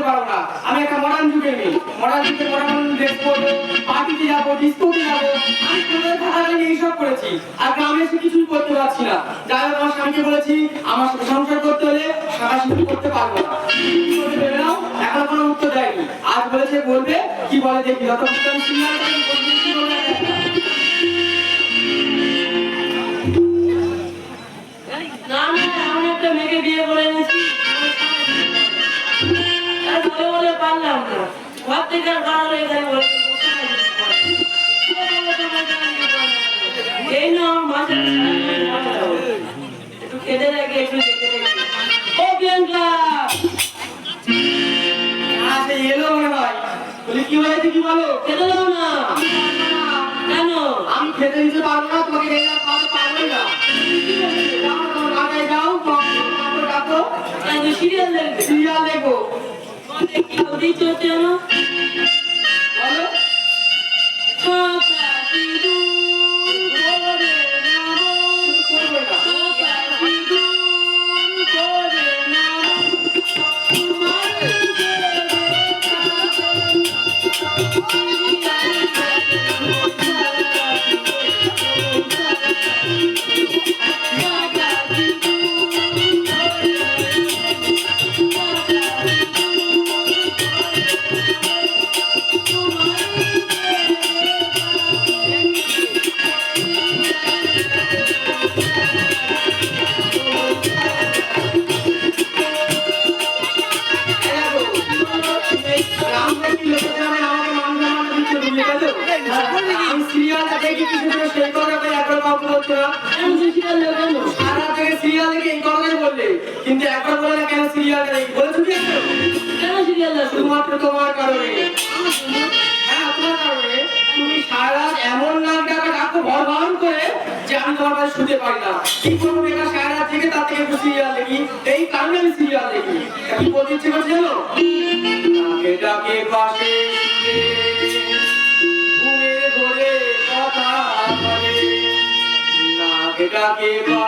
করতে পারো না। আমি একটা মডার্ন যুগের মেয়ে মডার্ন যুগে মডার্ন ড্রেস পরবো পার্টিতে যাব ডিস্কোতে যাব। আমি কলকাতা থাকাকালীন এইসব করেছি। আর গ্রামে এসে কিছুই করতে পারছি না। যাই হোক, আমার স্বামীকে বলেছি, আমার সংসার করতে হলে সারা সিঁদুর করতে পারব না। এখনও কোনো উত্তর দেয়নি। আজ বলেছে, বলবে, কি বলে দেখি। যত আমি। না না আমি একটা মেয়েকে বিয়ে করে এনেছি। এখানে বলে এই না আমার একটু খেতে দেখে একটু দেখে দেখে। ও প্রিয়াঙ্কা এই এলো মনে হয়। বলি কি হয়েছে কি বলো? খেতে না। কেন? আমি খেতে দিতে পারব না তোমাকে খেতে খাওয়াতে পারবোই না। সিরিয়াল দেখবে। সিরিয়াল দেখব। কি ওদিক সিরিয়ালটা দেখি কিছু করে সেই কথা বলে একবার কাউকে বলছো না সারা থেকে সিরিয়াল না কেন সিরিয়ালটা দেখি বলেছ কি একবার? শুধুমাত্র তোমার কারণে তোমার কারণে তুমি সারা এমন নাম ডাকা ডাকো ভরভর করে যে আমি তোমার কাছে না কি করব সারা থেকে তার থেকে সিরিয়াল দেখি এই কারণে আমি সিরিয়াল দেখি কি বলতে ইচ্ছে করছে জানো ডাকে পাশে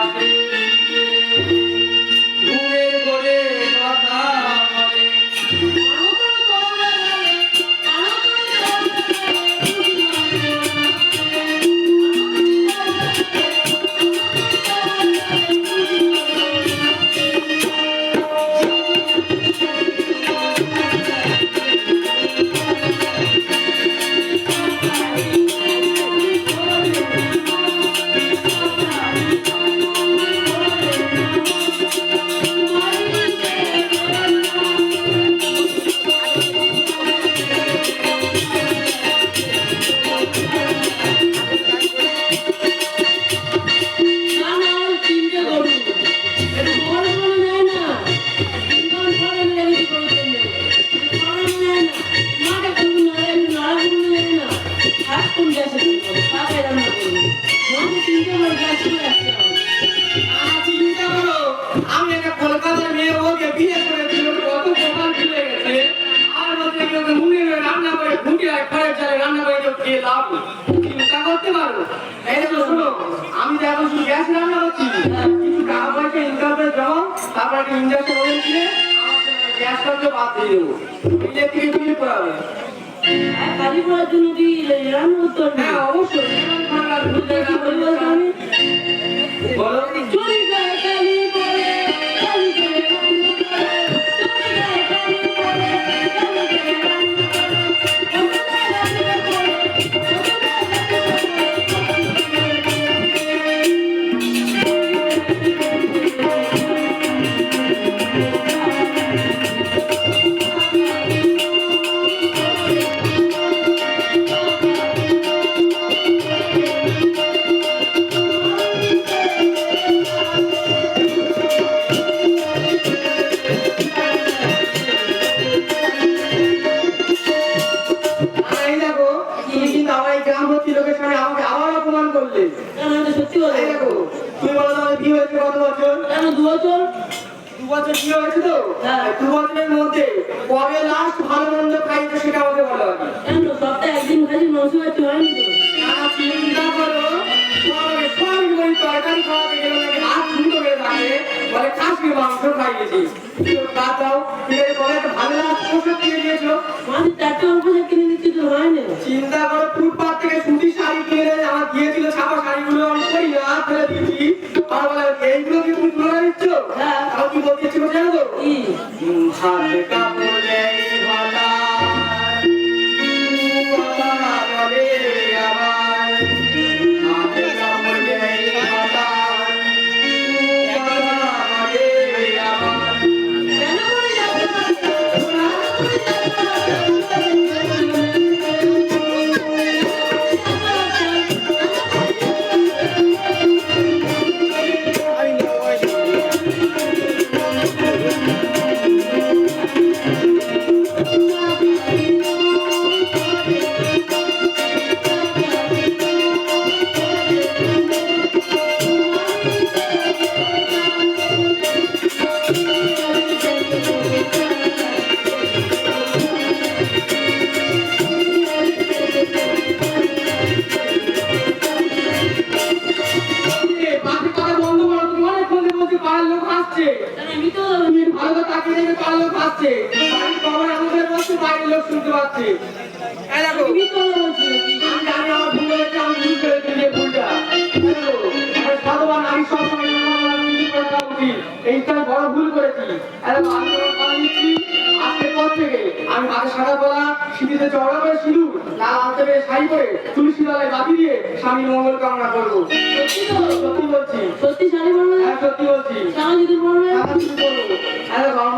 আমি তো এখন শুধু গ্যাস রান্না করছি কিছু টাকা পয়সা ইনকাম করে জমা তারপর একটা ইঞ্জেকশন ওষুধ কিনে গ্যাস খরচ বাদ দিয়ে দেবো। ইলেকট্রিক বিল করাবে কালীপুরার জন্য তুই রান্না উত্তর হ্যাঁ অবশ্যই। বলো। বছর কেন দু বছর দু বছর কি হয়েছে তো? হ্যাঁ। দু বছরের মধ্যে কবে লাস্ট ভালো মন্দ খাইছো সেটা আমাকে বলো আগে। কেন সপ্তাহে একদিন খালি মাংস খাচ্ছি হয়নি তো? চিন্তা করো তোমাকে সবই বলি তরকারি খাওয়াতে গেলে নাকি হাত ফুটো হয়ে থাকে বলে খাসির মাংস খাইয়েছি। তা দাও। ঠিক আছে বলে একটা ভালো লাস্ট পোশাক কিনে চারটে অল্প কিনে দিচ্ছি তো হয়নি। চিন্তা করো আর বলে এইগুলো কি তুমি তুলে দিচ্ছ হ্যাঁ। আমি বলতে করছে জানো তো? হাত কাপড় উচিত। এইটা আমি বড় ভুল করেছি। আরে আমি তোমাকে কথা দিচ্ছি। আজকের পর থেকে আমি হাতে সাদা পলা সিঁড়িতে চওড়া করে সিঁদুর লাল হাতে শাড়ি পরে তুলসী তলায় বাতি দিয়ে স্বামী মঙ্গল কামনা করব। সত্যি বলছি। সত্যি শাড়ি পরবে? হ্যাঁ সত্যি বলছি। সারা যদি পরবে? বাবা